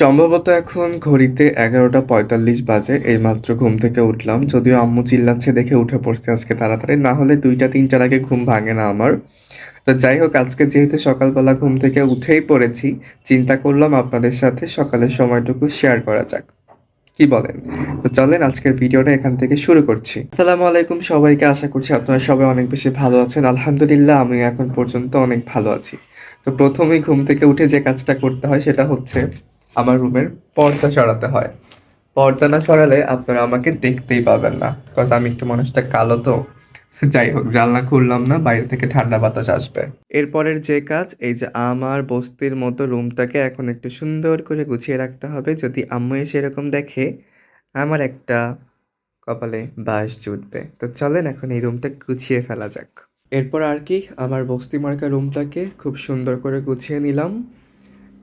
সম্ভবত এখন ঘড়িতে এগারোটা পঁয়তাল্লিশ বাজে, এইমাত্র ঘুম থেকে উঠলাম। যদিও আম্মু চিল্লাচ্ছে দেখে উঠে পড়ছে আজকে তাড়াতাড়ি, না হলে দুইটা তিনটার আগে ঘুম ভাঙে না আমার। তো যাই হোক, আজকে যেহেতু সকালবেলা ঘুম থেকে উঠেই পড়েছি, চিন্তা করলাম আপনাদের সাথে সকালের সময়টুকু শেয়ার করা যাক। কি বলেন? তো চলেন আজকের ভিডিওটা এখান থেকে শুরু করছি। আসসালামু আলাইকুম সবাইকে, আশা করছি আপনারা সবাই অনেক বেশি ভালো আছেন। আলহামদুলিল্লাহ, আমি এখন পর্যন্ত অনেক ভালো আছি। তো প্রথমেই ঘুম থেকে উঠে যে কাজটা করতে হয় সেটা হচ্ছে আমার রুমের পর্দা সরাতে হয়। পর্দা না সরালে আপনারা আমাকে দেখতেই পাবেন না। বিকজ আমি একটু মানুষটা কালো তো। যাই হোক, জানলা খুললাম না, বাইরে থেকে ঠান্ডা বাতাস আসবে। এরপরের যে কাজ, এই যে আমার বস্তির মতো রুমটাকে এখন একটু সুন্দর করে গুছিয়ে রাখতে হবে। যদি আম্মু এসে এরকম দেখে, আমার একটা কপালে বাস জুটবে। তো চলেন এখন এই রুমটা গুছিয়ে ফেলা যাক। এরপর আর কি, আমার বস্তি মার্কা রুমটাকে খুব সুন্দর করে গুছিয়ে নিলাম।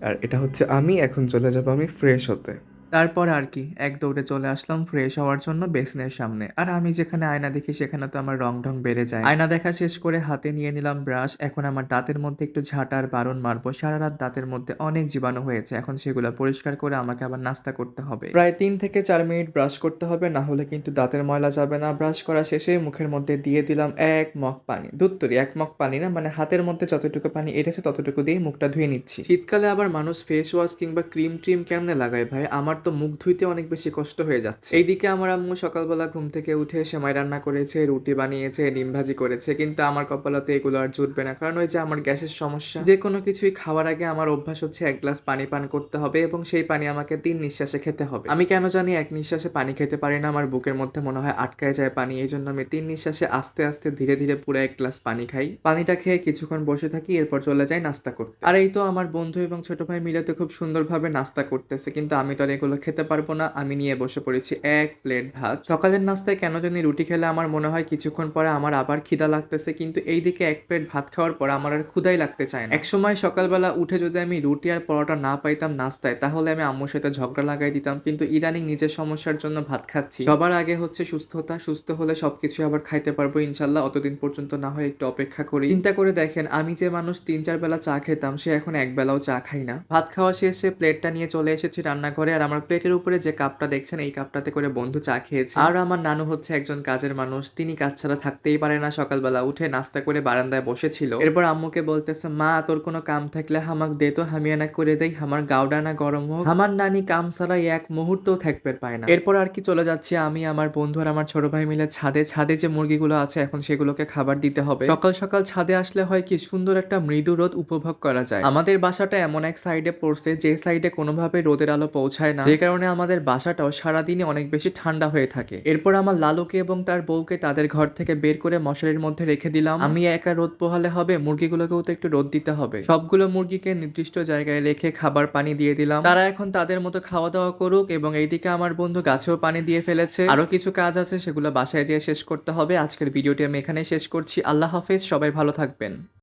আর এটা হচ্ছে আমি এখন চলে যাব আমি ফ্রেশ হতে। তারপর আর কি, এক দৌড়ে চলে আসলাম ফ্রেশ হওয়ার জন্য বেসিনের সামনে। আর আমি যেখানে আয়না দেখি, সেখানে তো আমার রং ঢং বেড়ে যায়। আয়না দেখা শেষ করে হাতে নিয়ে নিলাম ব্রাশ এখন আমার দাঁতের মধ্যে একটু ঝাঁটার বারণ মারবো। সারা রাত দাঁতের মধ্যে অনেক জীবাণু হয়েছে। এখন সেগুলো পরিষ্কার করে আমাকে আবার নাস্তা করতে হবে। প্রায় তিন থেকে চার মিনিট ব্রাশ করতে হবে, না হলে কিন্তু দাঁতের ময়লা যাবে না। ব্রাশ করা শেষে মুখের মধ্যে দিয়ে দিলাম এক মগ পানি। দুত্তরি এক মগ পানি না? মানে হাতের মধ্যে যতটুকু পানি এড়েছে ততটুকু দিয়ে মুখটা ধুয়ে নিচ্ছি। শীতকালে আবার মানুষ ফেস ওয়াশ কিংবা ক্রিম ট্রিম কেমনে লাগায় ভাই? আমার তো মুখ ধুইতে অনেক বেশি কষ্ট হয়ে যাচ্ছে। এইদিকে আমার আম্মু সকালবেলা ঘুম থেকে উঠে সেমাই রান্না করেছে, রুটি বানিয়েছে, ডিম ভাজি করেছে, কিন্তু আমার কপালাতে এগুলো আর জুটবে না। কারণ ওই যে আমার গ্যাসের সমস্যা, যে কোনো কিছুই খাওয়ার আগে আমার অভ্যাস হচ্ছে এক গ্লাস পানি পান করতে হবে এবং সেই পানি আমাকে তিন নিঃশ্বাসে খেতে হবে। আমি কেন জানি এক নিঃশ্বাসে পানি খেতে পারি না, আমার বুকের মধ্যে মনে হয় আটকায় যায় পানি এই জন্য আমি তিন নিঃশ্বাসে আস্তে আস্তে ধীরে ধীরে পুরো এক গ্লাস পানি খাই। পানিটা খেয়ে কিছুক্ষণ বসে থাকি, এরপর চলে যাই নাস্তা করতে। আর এই তো আমার বন্ধু এবং ছোট ভাই মিলে তো খুব সুন্দরভাবে নাস্তা করতেছে, কিন্তু আমি তো এগুলো খেতে পারব না, আমি নিয়ে বসে পড়েছি এক প্লেট ভাত। সকালের নাস্তায় কেন জানি রুটি খেলে আমার মনে হয় কিছুক্ষণ পরে আমার আবার খিদা লাগতেছে, কিন্তু এইদিকে এক প্লেট ভাত খাওয়ার পর আমার আর ক্ষুদাই লাগতে চায় না। এক সময় সকালবেলা উঠে যদি আমি রুটি আর পরোটা না পাইতাম নাস্তায়, তাহলে আমি আম্মুর সাথে ঝগড়া লাগাই দিতাম, কিন্তু ইদানিং নিজের সমস্যার জন্য ভাত খাচ্ছি। সবার আগে হচ্ছে সুস্থতা, সুস্থ হলে সবকিছু আবার খাইতে পারব, ইনশাল্লাহ অতদিন পর্যন্ত না হয় একটু অপেক্ষা করি। চিন্তা করে দেখেন, আমি যে মানুষ তিন চার বেলা চা খেতাম, সে এখন এক বেলাও চা খাই না। ভাত খাওয়া শেষে প্লেটটা নিয়ে চলে এসেছি রান্নাঘরে আর আমার প্লেটের উপরে যে কাপটা দেখছেন, এই কাপটাতে করে বন্ধু চা খেয়েছে। আর আমার নানু হচ্ছে একজন কাজের মানুষ, তিনি কাজ ছাড়া থাকতেই পারে না। সকালবেলা উঠে নাস্তা করে বারান্দায় বসেছিল। এরপর আম্মুকে বলতেছে, মা, তোর কোনো কাম থাকলে হামাক দে তো হামিয়ানা করে দেই। আমার গাউডানা গরম হোক। আমার নানি কাম ছাড়া এক মুহূর্তও থাকবে পায় না। এরপর আর কি চলে যাচ্ছি আমি, আমার বন্ধু আর আমার ছোট ভাই মিলে ছাদে। ছাদে যে মুরগিগুলো আছে, এখন সেগুলোকে খাবার দিতে হবে। সকাল সকাল ছাদে আসলে হয় কি, সুন্দর একটা মৃদু রোদ উপভোগ করা যায়। আমাদের বাসাটা এমন এক সাইডে পড়ছে, যে সাইডে কোনোভাবে রোদের আলো পৌঁছায় না। যে কারণে আমাদের বাসাটাও সারাদিনই অনেক বেশি ঠান্ডা হয়ে থাকে। এরপর আমার লালুকে এবং তার বউকে তাদের ঘর থেকে বের করে মশারির মধ্যে রেখে দিলাম। আমি একা রোদ পোহালে হবে মুরগিগুলোকেও তো একটু রোদ দিতে হবে। সবগুলো মুরগিকে নির্দিষ্ট জায়গায় রেখে খাবার পানি দিয়ে দিলাম। তারা এখন তাদের মতো খাওয়া দাওয়া করুক এবং এইদিকে আমার বন্ধু গাছেও পানি দিয়ে ফেলেছে। আরও কিছু কাজ আছে সেগুলো বাসায় যেয়ে শেষ করতে হবে। আজকের ভিডিওটি আমি এখানে শেষ করছি। আল্লাহ হাফেজ সবাই ভালো থাকবেন।